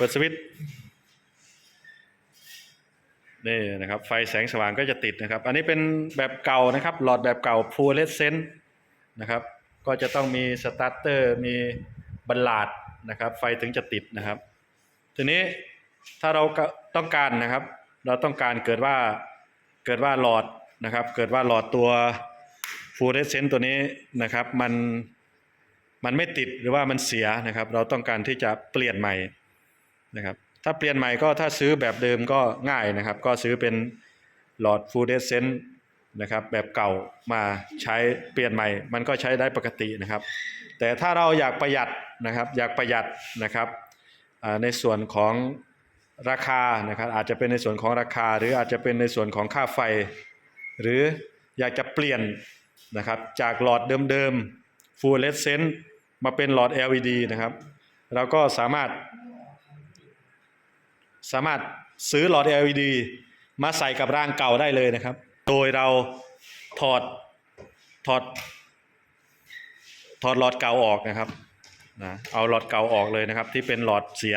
ปิดสวิตช์นี่นะครับไฟแสงสว่างก็จะติดนะครับ อันนี้เป็นแบบเก่านะครับ หลอดแบบเก่า fluorescent นะครับ ก็จะต้องมีสตาร์เตอร์มีบัลลาดนะครับ ไฟถึงจะติดนะครับ ทีนี้ถ้าเราต้องการนะครับ เราต้องการเกิดว่าเกิดว่าหลอดนะครับ เกิดว่าหลอดตัวฟูเรสเซนต์ตัวนี้นะครับ มันมันไม่ติดหรือว่ามันเสียนะครับ เราต้องการที่จะเปลี่ยนใหม่ นะครับถ้าเปลี่ยนใหม่ก็ถ้าซื้อแบบเดิมก็ง่ายนะครับ ก็ซื้อเป็นหลอดฟูเรสเซนต์นะครับแบบเก่ามาใช้เปลี่ยนใหม่ มันก็ใช้ได้ปกตินะครับ แต่ถ้าเราอยากประหยัดนะครับอยากประหยัดนะครับในส่วนของราคานะครับอาจจะเป็นในส่วนของราคา หรืออาจจะเป็นในส่วนของค่าไฟ หรืออยากจะเปลี่ยนนะครับจากหลอดเดิมๆ full red sense มาเป็นหลอด LED นะครับเราก็สามารถ สามารถซื้อหลอด LED มาใส่กับร่างเก่าได้เลยนะครับ โดยเราถอดถอดถอดหลอดเก่าออกนะครับนะเอาหลอดเก่าออกเลยนะครับ ที่เป็นหลอดเสีย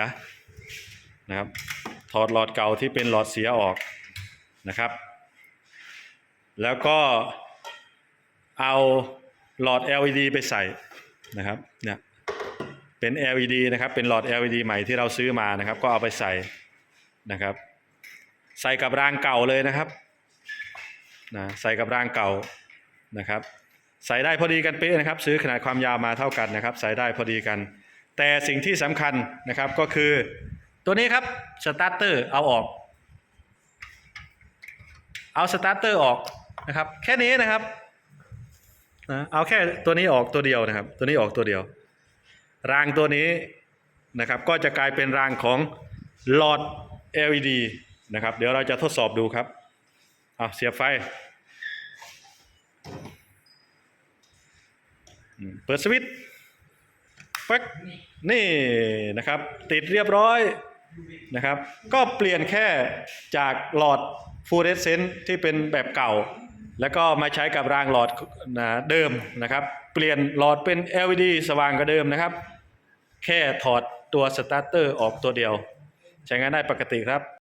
นะครับ ถอดหลอดเก่าที่เป็นหลอดเสียออกนะครับ แล้วก็เอาหลอด LED ไปใส่นะครับเนี่ยเป็น LED นะครับเป็นหลอด LED ใหม่ที่เราซื้อมานะครับ ก็เอาไปใส่ นะครับ ใส่กับรางเก่าเลยนะครับนะใส่กับรางเก่านะครับ ใส่ได้พอดีกันเป๊ะนะครับ ซื้อขนาดความยาวมาเท่ากันนะครับ ใส่ได้พอดีกัน แต่สิ่งที่สำคัญนะครับก็คือตัวนี้ครับสตาร์เตอร์เอาออก เอาสตาร์เตอร์ออกนะครับ แค่นี้นะครับนะเอาแค่ตัวนี้ออกตัวเดียวนะครับ ตัวนี้ออกตัวเดียว รางตัวนี้นะครับ ก็จะกลายเป็นรางของหลอด LED นะครับ เดี๋ยวเราจะทดสอบดูครับเอาเสียบไฟ เปิดสวิตช์ปั๊กนี่นะครับ ติดเรียบร้อยนะครับ ก็เปลี่ยนแค่จากหลอดฟูเรสเซนต์ที่เป็นแบบเก่า แล้วก็มาใช้กับรางหลอดนะเดิมนะครับ เปลี่ยนหลอดเป็น LED สว่างกว่าเดิมนะครับ แค่ถอดตัวสตาร์เตอร์ออกตัวเดียว ใช้งานได้ปกติครับ